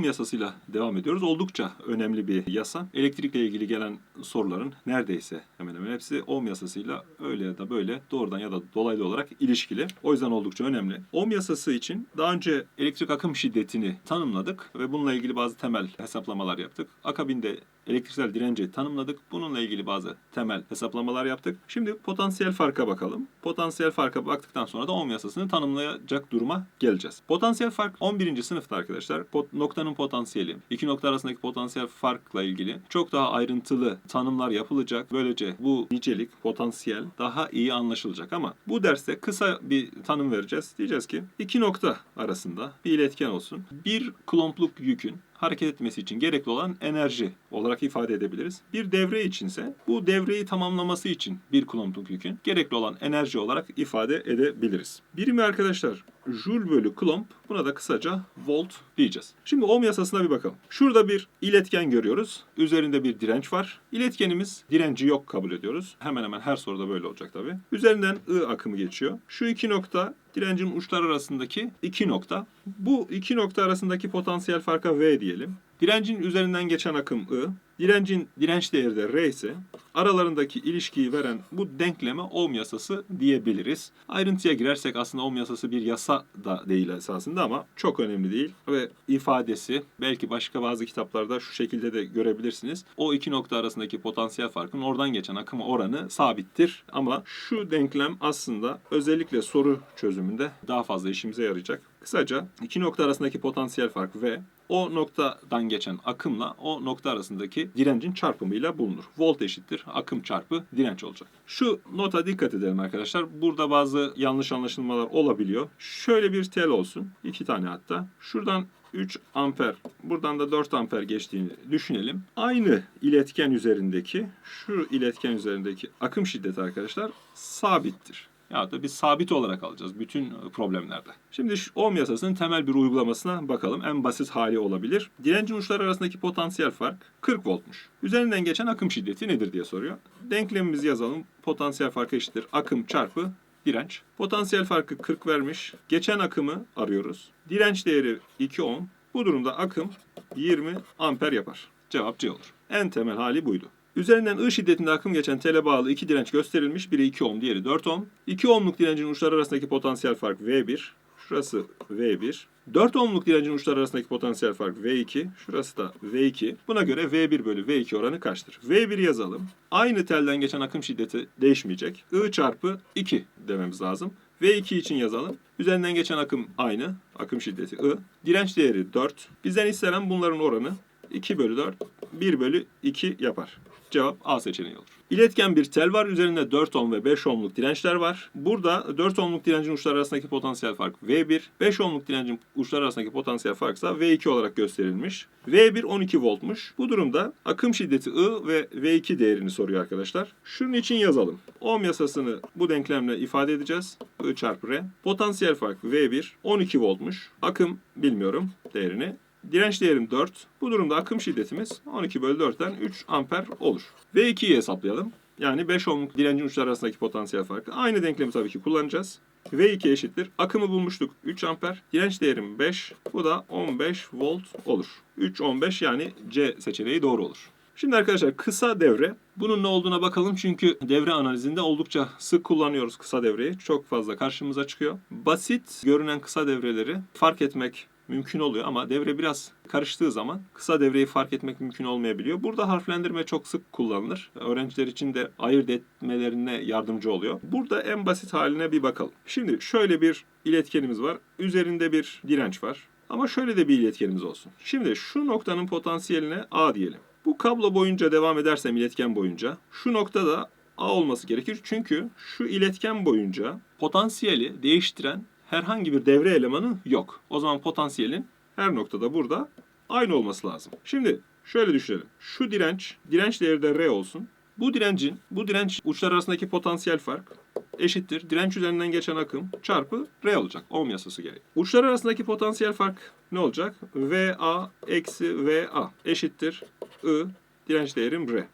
Ohm yasasıyla devam ediyoruz. Oldukça önemli bir yasa. Elektrikle ilgili gelen soruların neredeyse hemen hemen hepsi Ohm yasasıyla öyle ya da böyle doğrudan ya da dolaylı olarak ilişkili. O yüzden oldukça önemli. Ohm yasası için daha önce elektrik akım şiddetini tanımladık ve bununla ilgili bazı temel hesaplamalar yaptık. Akabinde elektriksel direnci tanımladık. Bununla ilgili bazı temel hesaplamalar yaptık. Şimdi potansiyel farka bakalım. Potansiyel farka baktıktan sonra da ohm yasasını tanımlayacak duruma geleceğiz. Potansiyel fark 11. sınıfta arkadaşlar pot- noktanın potansiyeli, iki nokta arasındaki potansiyel farkla ilgili çok daha ayrıntılı tanımlar yapılacak. Böylece bu nicelik, potansiyel daha iyi anlaşılacak ama bu derste kısa bir tanım vereceğiz. Diyeceğiz ki iki nokta arasında bir iletken olsun. Bir klompluk yükün hareket etmesi için gerekli olan enerji olarak ifade edebiliriz. Bir devre içinse bu devreyi tamamlaması için bir kulompluk yükün gerekli olan enerji olarak ifade edebiliriz. Birimi arkadaşlar Joule bölü Coulomb buna da kısaca volt diyeceğiz. Şimdi ohm yasasına bir bakalım. Şurada bir iletken görüyoruz. Üzerinde bir direnç var. İletkenimiz direnci yok kabul ediyoruz. Hemen hemen her soruda böyle olacak tabii. Üzerinden I akımı geçiyor. Şu iki nokta direncin uçları arasındaki iki nokta. Bu iki nokta arasındaki potansiyel farka V diyelim. Direncin üzerinden geçen akım I, direncin direnç değeri de R ise aralarındaki ilişkiyi veren bu denkleme ohm yasası diyebiliriz. Ayrıntıya girersek aslında ohm yasası bir yasa da değil esasında ama çok önemli değil ve ifadesi belki başka bazı kitaplarda şu şekilde de görebilirsiniz. O iki nokta arasındaki potansiyel farkın oradan geçen akım oranı sabittir ama şu denklem aslında özellikle soru çözümünde daha fazla işimize yarayacak. Kısaca iki nokta arasındaki potansiyel fark V o noktadan geçen akımla o nokta arasındaki direncin çarpımıyla bulunur. Volt eşittir akım çarpı direnç olacak. Şu nota dikkat edelim arkadaşlar. Burada bazı yanlış anlaşılmalar olabiliyor. Şöyle bir tel olsun. iki tane hatta. Şuradan 3 amper, buradan da 4 amper geçtiğini düşünelim. Aynı iletken üzerindeki, şu iletken üzerindeki akım şiddeti arkadaşlar sabittir. Ya da biz sabit olarak alacağız bütün problemlerde. Şimdi ohm yasasının temel bir uygulamasına bakalım. En basit hali olabilir. Direncin uçları arasındaki potansiyel fark 40 voltmuş. Üzerinden geçen akım şiddeti nedir diye soruyor. Denklemimizi yazalım. Potansiyel farkı eşittir. Akım çarpı direnç. Potansiyel farkı 40 vermiş. Geçen akımı arıyoruz. Direnç değeri 2 ohm. Bu durumda akım 20 amper yapar. Cevap C olur. En temel hali buydu. Üzerinden I şiddetinde akım geçen tele bağlı iki direnç gösterilmiş. Biri 2 ohm, diğeri 4 ohm. 2 ohmluk direncin uçları arasındaki potansiyel fark V1. Şurası V1. 4 ohmluk direncin uçları arasındaki potansiyel fark V2. Şurası da V2. Buna göre V1 bölü V2 oranı kaçtır? V1 yazalım. Aynı telden geçen akım şiddeti değişmeyecek. I çarpı 2 dememiz lazım. V2 için yazalım. Üzerinden geçen akım aynı. Akım şiddeti I. Direnç değeri 4. Bizden istenen bunların oranı 2 bölü 4, 1 bölü 2 yapar. Cevap A seçeneği olur. İletken bir tel var. Üzerinde 4 ohm ve 5 ohmluk dirençler var. Burada 4 ohmluk direncin uçları arasındaki potansiyel fark V1. 5 ohmluk direncin uçları arasındaki potansiyel fark ise V2 olarak gösterilmiş. V1 12 voltmuş. Bu durumda akım şiddeti I ve V2 değerini soruyor arkadaşlar. Şunun için yazalım. Ohm yasasını bu denklemle ifade edeceğiz. I çarpı R. Potansiyel fark V1 12 voltmuş. Akım bilmiyorum değerini. Direnç değerim 4. Bu durumda akım şiddetimiz 12 bölü 4'ten 3 amper olur. V2'yi hesaplayalım. Yani 5 ohmluk direncin uçları arasındaki potansiyel farkı. Aynı denklemi tabii ki kullanacağız. V2 eşittir. Akımı bulmuştuk 3 amper. Direnç değerim 5. Bu da 15 volt olur. 3, 15 yani C seçeneği doğru olur. Şimdi arkadaşlar kısa devre. Bunun ne olduğuna bakalım çünkü devre analizinde oldukça sık kullanıyoruz kısa devreyi. Çok fazla karşımıza çıkıyor. Basit görünen kısa devreleri fark etmek mümkün oluyor ama devre biraz karıştığı zaman kısa devreyi fark etmek mümkün olmayabiliyor. Burada harflendirme çok sık kullanılır. Öğrenciler için de ayırt etmelerine yardımcı oluyor. Burada en basit haline bir bakalım. Şimdi şöyle bir iletkenimiz var. Üzerinde bir direnç var. Ama şöyle de bir iletkenimiz olsun. Şimdi şu noktanın potansiyeline A diyelim. Bu kablo boyunca devam edersem iletken boyunca şu noktada A olması gerekir. Çünkü şu iletken boyunca potansiyeli değiştiren herhangi bir devre elemanı yok. O zaman potansiyelin her noktada burada aynı olması lazım. Şimdi şöyle düşünelim. Şu direnç, direnç değeri de R olsun. Bu direncin, bu direnç uçlar arasındaki potansiyel fark eşittir. Direnç üzerinden geçen akım çarpı R olacak. Ohm yasası gereği. Uçlar arasındaki potansiyel fark ne olacak? VA eksi VA eşittir I direnç değerim R.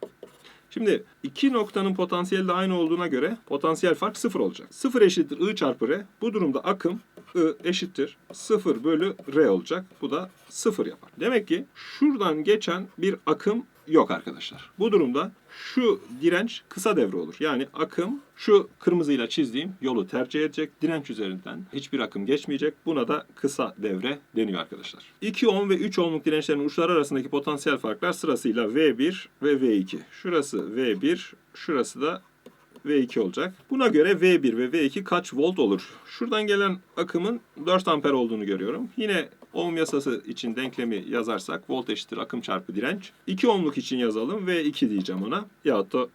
Şimdi iki noktanın potansiyeli de aynı olduğuna göre potansiyel fark sıfır olacak. Sıfır eşittir I çarpı R. Bu durumda akım I eşittir 0 bölü R olacak. Bu da 0 yapar. Demek ki şuradan geçen bir akım yok arkadaşlar. Bu durumda şu direnç kısa devre olur. Yani akım şu kırmızıyla çizdiğim yolu tercih edecek. Direnç üzerinden hiçbir akım geçmeyecek. Buna da kısa devre deniyor arkadaşlar. 2 ohm ve 3 ohmluk dirençlerin uçları arasındaki potansiyel farklar sırasıyla V1 ve V2. Şurası V1, şurası da V2 olacak. Buna göre V1 ve V2 kaç volt olur? Şuradan gelen akımın 4 amper olduğunu görüyorum. Yine ohm yasası için denklemi yazarsak volt eşittir akım çarpı direnç. 2 ohmluk için yazalım V2 diyeceğim ona. Ya da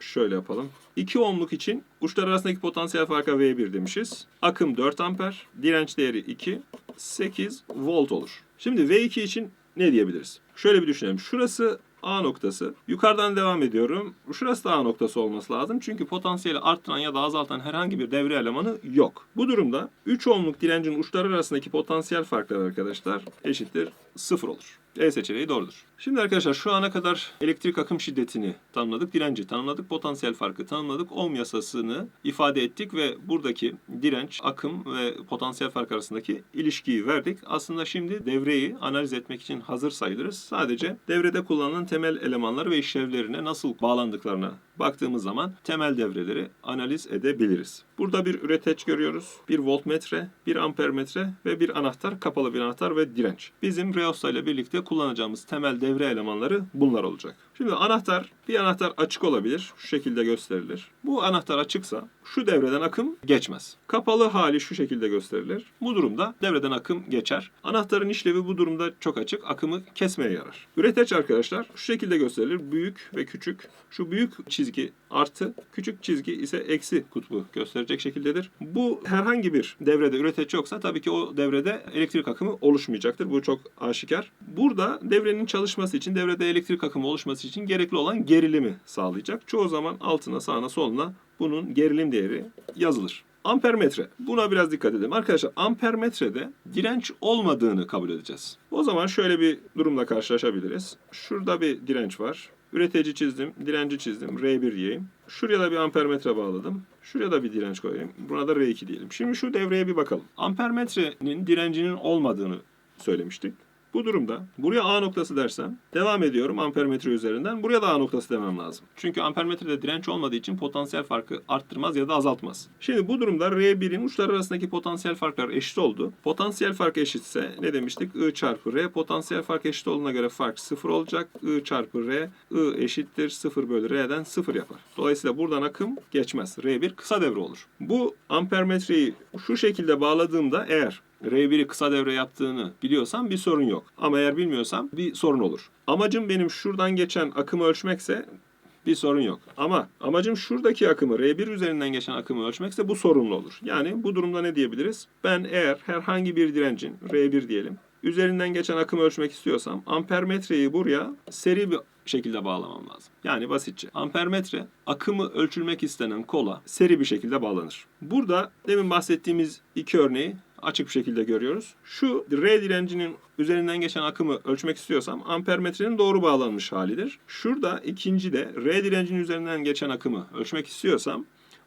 şöyle yapalım. 2 ohmluk için uçlar arasındaki potansiyel farka V1 demişiz. Akım 4 amper, direnç değeri 2, 8 volt olur. Şimdi V2 için ne diyebiliriz? Şöyle bir düşünelim. Şurası A noktası. Yukarıdan devam ediyorum. Şurası da A noktası olması lazım. Çünkü potansiyeli arttıran ya da azaltan herhangi bir devre elemanı yok. Bu durumda 3 ohmluk direncin uçları arasındaki potansiyel farklar arkadaşlar eşittir 0 olur. E seçeneği doğrudur. Şimdi arkadaşlar şu ana kadar elektrik akım şiddetini tanımladık, direnci tanımladık, potansiyel farkı tanımladık, ohm yasasını ifade ettik ve buradaki direnç, akım ve potansiyel fark arasındaki ilişkiyi verdik. Aslında şimdi devreyi analiz etmek için hazır sayılırız. Sadece devrede kullanılan temel elemanları ve işlevlerine nasıl bağlandıklarına baktığımız zaman temel devreleri analiz edebiliriz. Burada bir üreteç görüyoruz, bir voltmetre, bir ampermetre ve bir anahtar, kapalı bir anahtar ve direnç. Bizim Reosta ile birlikte kullanacağımız temel devre elemanları bunlar olacak. Şimdi anahtar, bir anahtar açık olabilir, şu şekilde gösterilir. Bu anahtar açıksa şu devreden akım geçmez. Kapalı hali şu şekilde gösterilir. Bu durumda devreden akım geçer. Anahtarın işlevi bu durumda çok açık, akımı kesmeye yarar. Üreteç arkadaşlar şu şekilde gösterilir. Büyük ve küçük. Şu büyük çizgi artı, küçük çizgi ise eksi kutbu gösterecek şekildedir. Bu herhangi bir devrede üreteç yoksa tabii ki o devrede elektrik akımı oluşmayacaktır. Bu çok aşikar. Burada devrenin çalışması için, devrede elektrik akımı oluşması için gerekli olan gerilimi sağlayacak. Çoğu zaman altına, sağına, soluna bunun gerilim değeri yazılır. Ampermetre. Buna biraz dikkat edelim. Arkadaşlar ampermetrede direnç olmadığını kabul edeceğiz. O zaman şöyle bir durumla karşılaşabiliriz. Şurada bir direnç var. Üretici çizdim, direnci çizdim. R1 diyeyim. Şuraya da bir ampermetre bağladım. Şuraya da bir direnç koyayım. Buna da R2 diyelim. Şimdi şu devreye bir bakalım. Ampermetrenin direncinin olmadığını söylemiştik. Bu durumda buraya A noktası dersem devam ediyorum ampermetre üzerinden. Buraya da A noktası demem lazım. Çünkü ampermetrede direnç olmadığı için potansiyel farkı arttırmaz ya da azaltmaz. Şimdi bu durumda R1'in uçları arasındaki potansiyel farklar eşit oldu. Potansiyel fark eşitse ne demiştik? I çarpı R. Potansiyel fark eşit olduğuna göre fark 0 olacak. I çarpı R. I eşittir 0 bölü R'den 0 yapar. Dolayısıyla buradan akım geçmez. R1 kısa devre olur. Bu ampermetreyi şu şekilde bağladığımda eğer R1'i kısa devre yaptığını biliyorsam bir sorun yok. Ama eğer bilmiyorsam bir sorun olur. Amacım benim şuradan geçen akımı ölçmekse bir sorun yok. Ama amacım şuradaki akımı R1 üzerinden geçen akımı ölçmekse bu sorunlu olur. Yani bu durumda ne diyebiliriz? Ben eğer herhangi bir direncin R1 diyelim üzerinden geçen akımı ölçmek istiyorsam ampermetreyi buraya seri bir şekilde bağlamam lazım. Yani basitçe ampermetre akımı ölçülmek istenen kola seri bir şekilde bağlanır. Burada demin bahsettiğimiz iki örneği açık bir şekilde görüyoruz. Şu R direncinin üzerinden geçen akımı ölçmek istiyorsam ampermetrenin doğru bağlanmış halidir. Şurada ikinci de R direncinin üzerinden geçen akımı ölçmek istiyorsam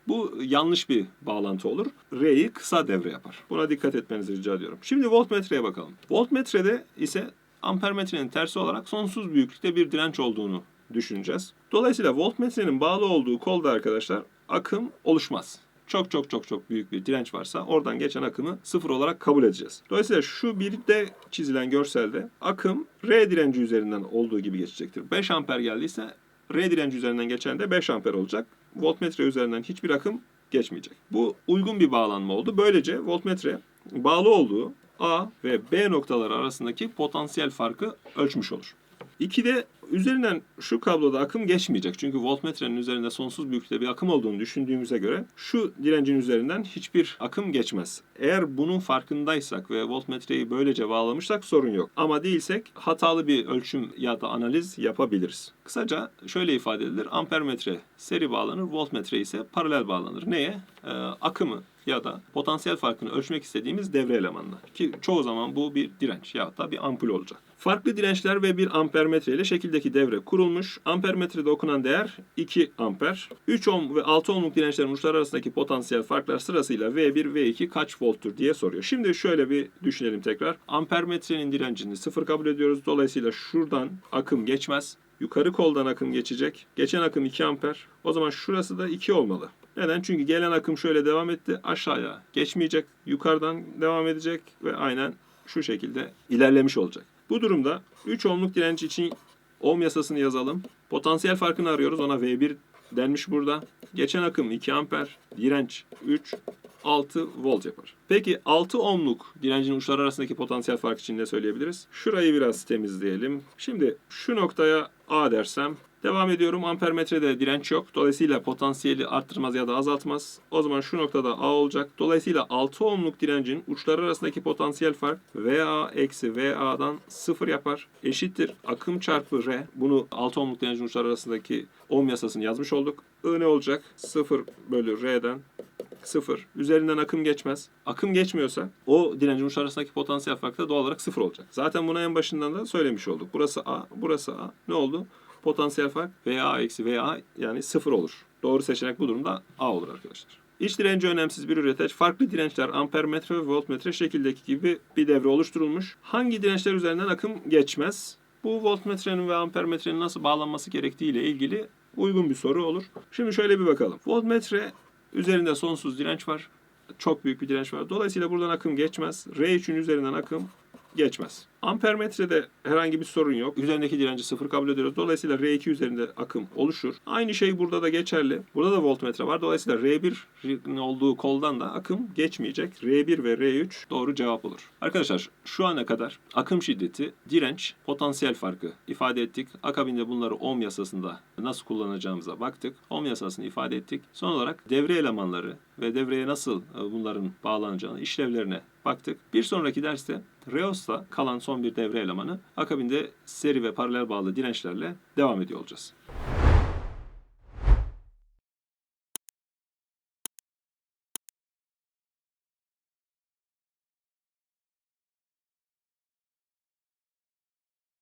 bu yanlış bir bağlantı olur. R'yi kısa devre yapar. Buna dikkat etmenizi rica ediyorum. Şimdi voltmetreye bakalım. Voltmetrede ise ampermetrenin tersi olarak sonsuz büyüklükte bir direnç olduğunu düşüneceğiz. Dolayısıyla voltmetrenin bağlı olduğu kolda arkadaşlar akım oluşmaz çok çok çok çok büyük bir direnç varsa oradan geçen akımı sıfır olarak kabul edeceğiz. Dolayısıyla şu birde çizilen görselde akım R direnci üzerinden olduğu gibi geçecektir. 5 amper geldiyse R direnci üzerinden geçen de 5 amper olacak. Voltmetre üzerinden hiçbir akım geçmeyecek. Bu uygun bir bağlanma oldu. Böylece voltmetre bağlı olduğu A ve B noktaları arasındaki potansiyel farkı ölçmüş olur. 2'de üzerinden şu kabloda akım geçmeyecek. Çünkü voltmetrenin üzerinde sonsuz büyüklükte bir akım olduğunu düşündüğümüze göre şu direncin üzerinden hiçbir akım geçmez. Eğer bunun farkındaysak ve voltmetreyi böylece bağlamışsak sorun yok. Ama değilsek hatalı bir ölçüm ya da analiz yapabiliriz. Kısaca şöyle ifade edilir. Ampermetre seri bağlanır, voltmetre ise paralel bağlanır. Neye? Ee, akımı ya da potansiyel farkını ölçmek istediğimiz devre elemanına. Ki çoğu zaman bu bir direnç ya da bir ampul olacak. Farklı dirençler ve 1 ampermetre ile şekildeki devre kurulmuş. Ampermetrede okunan değer 2 amper. 3 ohm ve 6 ohmluk dirençlerin uçları arasındaki potansiyel farklar sırasıyla V1, V2 kaç volttur diye soruyor. Şimdi şöyle bir düşünelim tekrar. Ampermetrenin direncini sıfır kabul ediyoruz. Dolayısıyla şuradan akım geçmez. Yukarı koldan akım geçecek. Geçen akım 2 amper. O zaman şurası da 2 olmalı. Neden? Çünkü gelen akım şöyle devam etti. Aşağıya geçmeyecek. Yukarıdan devam edecek ve aynen şu şekilde ilerlemiş olacak. Bu durumda 3 ohmluk direnç için ohm yasasını yazalım. Potansiyel farkını arıyoruz. Ona V1 denmiş burada. Geçen akım 2 amper. Direnç 3. 6 volt yapar. Peki 6 ohmluk direncin uçları arasındaki potansiyel fark için ne söyleyebiliriz? Şurayı biraz temizleyelim. Şimdi şu noktaya A dersem Devam ediyorum. Ampermetrede direnç yok. Dolayısıyla potansiyeli arttırmaz ya da azaltmaz. O zaman şu noktada A olacak. Dolayısıyla 6 ohmluk direncin uçları arasındaki potansiyel fark VA eksi VA'dan 0 yapar. Eşittir. Akım çarpı R. Bunu 6 ohmluk direncin uçları arasındaki ohm yasasını yazmış olduk. I ne olacak? 0 bölü R'den 0. Üzerinden akım geçmez. Akım geçmiyorsa o direncin uçları arasındaki potansiyel fark da doğal olarak 0 olacak. Zaten bunu en başından da söylemiş olduk. Burası A, burası A. Ne oldu? Potansiyel fark VA eksi VA yani 0 olur. Doğru seçenek bu durumda A olur arkadaşlar. İç direnci önemsiz bir üreteç. Farklı dirençler ampermetre ve voltmetre şekildeki gibi bir devre oluşturulmuş. Hangi dirençler üzerinden akım geçmez? Bu voltmetrenin ve ampermetrenin nasıl bağlanması gerektiği ile ilgili uygun bir soru olur. Şimdi şöyle bir bakalım. Voltmetre üzerinde sonsuz direnç var. Çok büyük bir direnç var. Dolayısıyla buradan akım geçmez. R3'ün üzerinden akım geçmez. Ampermetrede herhangi bir sorun yok. Üzerindeki direnci sıfır kabul ediyoruz. Dolayısıyla R2 üzerinde akım oluşur. Aynı şey burada da geçerli. Burada da voltmetre var. Dolayısıyla R1'in olduğu koldan da akım geçmeyecek. R1 ve R3 doğru cevap olur. Arkadaşlar şu ana kadar akım şiddeti, direnç, potansiyel farkı ifade ettik. Akabinde bunları ohm yasasında nasıl kullanacağımıza baktık. Ohm yasasını ifade ettik. Son olarak devre elemanları ve devreye nasıl e, bunların bağlanacağını, işlevlerine baktık. Bir sonraki derste Reos'ta kalan son bir devre elemanı akabinde seri ve paralel bağlı dirençlerle devam ediyor olacağız.